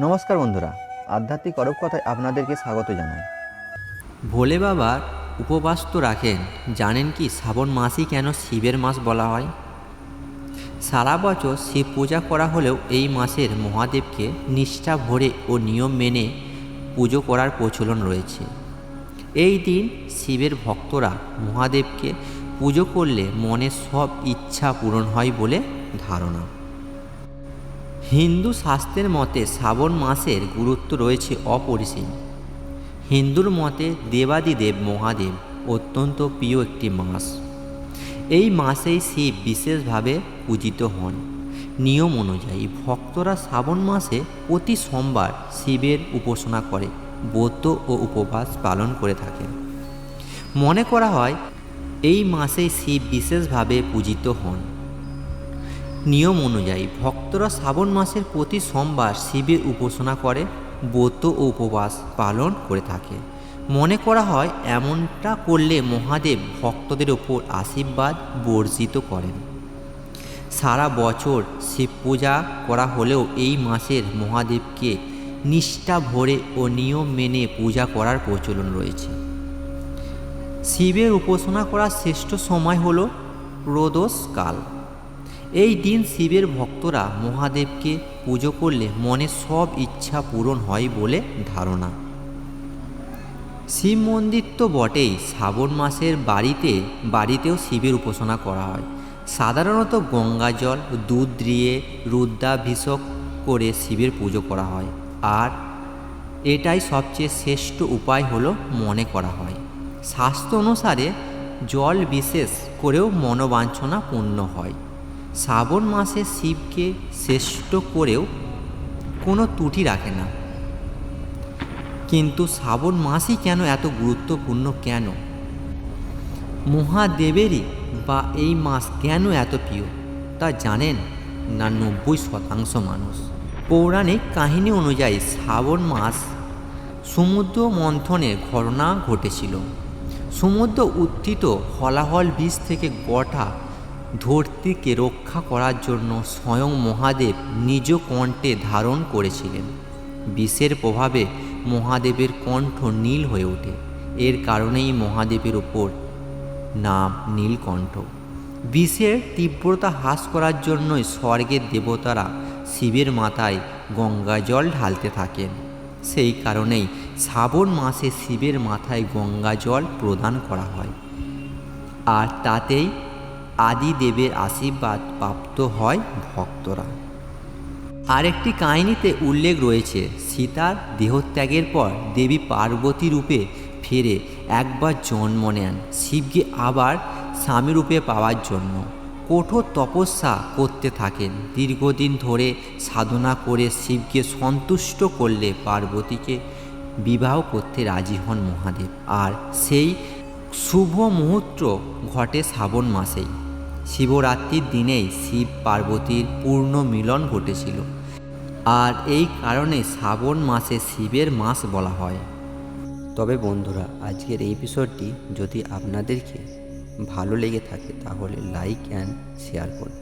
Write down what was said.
নমস্কার বন্ধুরা, আধ্যাত্মিক অরব কথায় আপনাদেরকে স্বাগত জানাই। ভোলে বাবার উপবাস তো রাখেন, জানেন কি শ্রাবণ মাসই কেন শিবের মাস বলা হয়? সারা বছর শিব পূজা করা হলেও এই মাসের মহাদেবকে নিষ্ঠা ভরে ও নিয়ম মেনে পুজো করার প্রচলন রয়েছে। এই দিন শিবের ভক্তরা মহাদেবকে পুজো করলে মনের সব ইচ্ছা পূরণ হয় বলে ধারণা। হিন্দু শাস্ত্রের মতে শ্রাবণ মাসের গুরুত্ব রয়েছে অপরিসীম। হিন্দুর মতে দেবাদিদেব মহাদেব অত্যন্ত প্রিয় একটি মাস। এই মাসেই শিব বিশেষভাবে পূজিত হন। নিয়ম অনুযায়ী ভক্তরা শ্রাবণ মাসে প্রতি সোমবার শিবের উপাসনা করে, ব্রত ও উপবাস পালন করে থাকেন। মনে করা হয়, এই মাসেই শিব বিশেষভাবে পূজিত হন। নিয়ম অনুযায়ী ভক্তরা শ্রাবণ মাসের প্রতি সোমবার শিবের উপাসনা করে, ব্রত ও উপবাস পালন করে থাকে। মনে করা হয় এমনটা করলে মহাদেব ভক্তদের ওপর আশীর্বাদ বর্জিত করেন। সারা বছর শিব পূজা করা হলেও এই মাসের মহাদেবকে নিষ্ঠা ভরে ও নিয়ম মেনে পূজা করার প্রচলন রয়েছে। শিবের উপাসনা করার শ্রেষ্ঠ সময় হল প্রদোষকাল এই দিন শিবের ভক্তরা মহাদেবকে পুজো করলে মনের সব ইচ্ছা পূরণ হয় বলে ধারণা। শিব মন্দির তো বটেই, শ্রাবণ মাসের বাড়িতে, বাড়িতেও শিবের উপাসনা করা হয়। সাধারণত গঙ্গা জল, দুধ দিয়ে রুদ্রাভিষেক করে শিবের পুজো করা হয়। আর এটাই সবচেয়ে শ্রেষ্ঠ উপায় হলো মনে করা হয়। শাস্ত্র অনুসারে জল বিশেষ করেও মনোবাঞ্ছনা পূর্ণ হয়। শ্রাবণ মাসে শিবকে শ্রেষ্ঠ করেও কোনো ত্রুটি রাখে না। কিন্তু শ্রাবণ মাসই কেন এত গুরুত্বপূর্ণ কেন? মহাদেবেরই বা এই মাস কেন এত প্রিয়? তা জানেন না নব্বই শতাংশ মানুষ। পৌরাণিক কাহিনী অনুযায়ী শ্রাবণ মাস সমুদ্র মন্থনের ঘটনা ঘটেছিল। সমুদ্র উত্থিত হলাহল বীজ থেকে গঠা ধরতিকে রক্ষা করার জন্য স্বয়ং মহাদেব নিজ কণ্ঠে ধারণ করেছিলেন। বিষের প্রভাবে মহাদেবের কণ্ঠ নীল হয়ে ওঠে। এর কারণেই মহাদেবের ওপর নাম নীলকণ্ঠ। বিষের তীব্রতা হ্রাস করার জন্যই স্বর্গের দেবতারা শিবের মাথায় গঙ্গা জল ঢালতে থাকেন। সেই কারণেই শ্রাবণ মাসে শিবের মাথায় গঙ্গা জল প্রদান করা হয়। আর তাতেই আদিদেবের আশীর্বাদ প্রাপ্ত হয় ভক্তরা। আরেকটি কাহিনীতে উল্লেখ রয়েছে, সীতার দেহত্যাগের পর দেবী পার্বতী রূপে ফিরে একবার জন্ম নেন। শিবকে আবার স্বামী রূপে পাওয়ার জন্য কঠোর তপস্যা করতে থাকেন। দীর্ঘদিন ধরে সাধনা করে শিবকে সন্তুষ্ট করলে পার্বতীকে বিবাহ করতে রাজি হন মহাদেব। আর সেই শুভ মুহূর্ত ঘটে শ্রাবণ মাসেই। শিবরাত্রির দিনেই শিব পার্বতীর পূর্ণ মিলন ঘটেছিল। আর এই কারণে শ্রাবণ মাসে শিবের মাস বলা হয়। তবে বন্ধুরা, আজকের এই এপিসোডটি যদি আপনাদেরকে ভালো লেগে থাকে, তাহলে লাইক অ্যান্ড শেয়ার করুন।